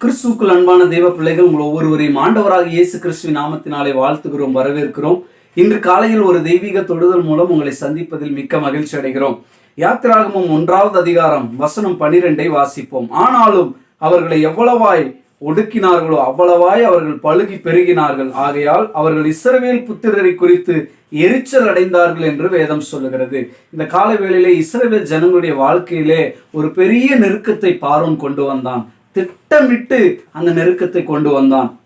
கிறிஸ்துக்குள் அன்பான தெய்வ பிள்ளைகள் உங்கள் ஒவ்வொருவரையும் ஆண்டவராக இயேசு கிறிஸ்துவின் நாமத்தினாலே வாழ்த்துகிறோம் வரவேற்கிறோம். இன்று காலையில் ஒரு தெய்வீக தொடுதல் மூலம் உங்களை சந்திப்பதில் மிக்க மகிழ்ச்சி அடைகிறோம். யாத்திராகமும் ஒன்றாவது அதிகாரம் வசனம் பனிரெண்டை வாசிப்போம். ஆனாலும் அவர்களை எவ்வளவாய் ஒடுக்கினார்களோ அவ்வளவாய் அவர்கள் பழுகி பெருகினார்கள். ஆகையால் அவர்கள் இஸ்ரவேல் புத்திரரை குறித்து எரிச்சல் அடைந்தார்கள் என்று வேதம் சொல்லுகிறது. இந்த கால வேளையிலே இஸ்ரவேல் ஜனங்களுடைய வாழ்க்கையிலே ஒரு பெரிய நெருக்கத்தை பார்வன் கொண்டு வந்தான். திட்டமிட்டு அந்த நெருக்கத்தை கொண்டு வந்தான்.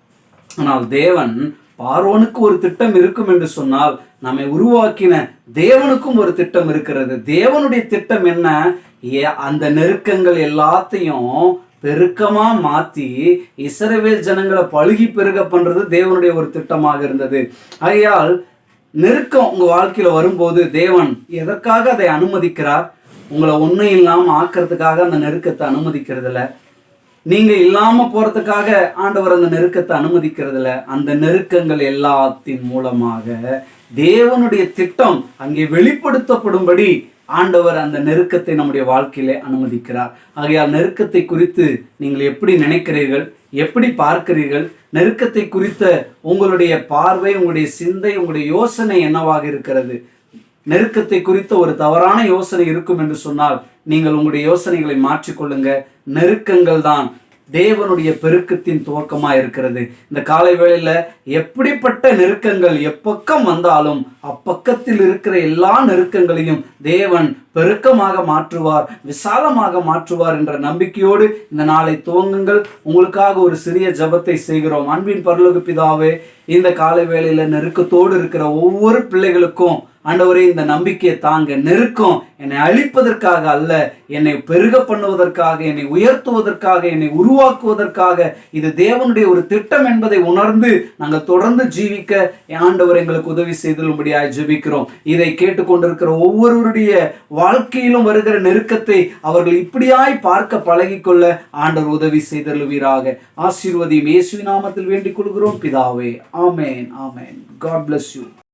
ஆனால் தேவன் பார்வோனுக்கு ஒரு திட்டம் இருக்கும் என்று சொன்னால் நம்மை உருவாக்கின தேவனுக்கும் ஒரு திட்டம் இருக்கிறது. தேவனுடைய திட்டம் என்ன? ஏ- அந்த நெருக்கங்கள் எல்லாத்தையும் பெருக்கமா மாத்தி இசரவேல் ஜனங்களை பழுகி பெருக பண்றது தேவனுடைய ஒரு திட்டமாக இருந்தது. ஆகையால் நெருக்கம் உங்க வாழ்க்கையில வரும்போது தேவன் எதற்காக அதை அனுமதிக்கிறார்? உங்களை ஒன்றும் இல்லாமல் ஆக்கிறதுக்காக அந்த நெருக்கத்தை அனுமதிக்கிறதில்ல. நீங்க இல்லாம போறதுக்காக ஆண்டவர் அந்த நெருக்கத்தை அனுமதிக்கிறதுல அந்த நெருக்கங்கள் எல்லாத்தின் மூலமாக தேவனுடைய திட்டம் அங்கே வெளிப்படுத்தப்படும்படி ஆண்டவர் அந்த நெருக்கத்தை நம்முடைய வாழ்க்கையிலே அனுமதிக்கிறார். ஆகையால் நெருக்கத்தை குறித்து நீங்கள் எப்படி நினைக்கிறீர்கள்? எப்படி பார்க்கிறீர்கள்? நெருக்கத்தை குறித்த உங்களுடைய பார்வை உங்களுடைய சிந்தை உங்களுடைய யோசனை என்னவாக இருக்கிறது? நெருக்கத்தை குறித்த ஒரு தவறான யோசனை இருக்கும் என்று சொன்னால் நீங்கள் உங்களுடைய யோசனைகளை மாற்றிக்கொள்ளுங்க. நெருக்கங்கள் தான் தேவனுடைய பெருக்கத்தின் துவக்கமாக இருக்கிறது. இந்த காலை வேளையில் எப்படிப்பட்ட நெருக்கங்கள் எப்பக்கம் வந்தாலும் அப்பக்கத்தில் இருக்கிற எல்லா நெருக்கங்களையும் தேவன் பெருக்கமாக மாற்றுவார் விசாலமாக மாற்றுவார் என்ற நம்பிக்கையோடு இந்த நாளை துவங்குங்கள். உங்களுக்காக ஒரு சிறிய ஜெபத்தை செய்கிறோம். அன்பின் பரலோக பிதாவே இந்த காலை வேளையில் நெருக்கத்தோடு இருக்கிற ஒவ்வொரு பிள்ளைகளுக்கும் ஆண்டவரே இந்த நம்பிக்கையை தாங்க நெருக்கம். என்னை அழிப்பதற்காக அல்ல என்னை பெருக பண்ணுவதற்காக என்னை உயர்த்துவதற்காக என்னை உருவாக்குவதற்காக. இது தேவனுடைய ஒரு திட்டம் என்பதை உணர்ந்து நாங்கள் தொடர்ந்து ஜீவிக்க ஆண்டவர் எங்களுக்கு உதவி செய்தலும்படியாய் ஜெபிக்கிறோம். இதை கேட்டுக்கொண்டிருக்கிற ஒவ்வொருவருடைய வாழ்க்கையிலும் வருகிற நெருக்கத்தை அவர்கள் இப்படியாய் பார்க்க பழகிக்கொள்ள ஆண்டவர் உதவி செய்தருவீராக ஆசீர்வதி இயேசுவின் நாமத்தில் வேண்டிக் கொள்கிறோம். பிதாவே ஆமேன் ஆமேன். God bless you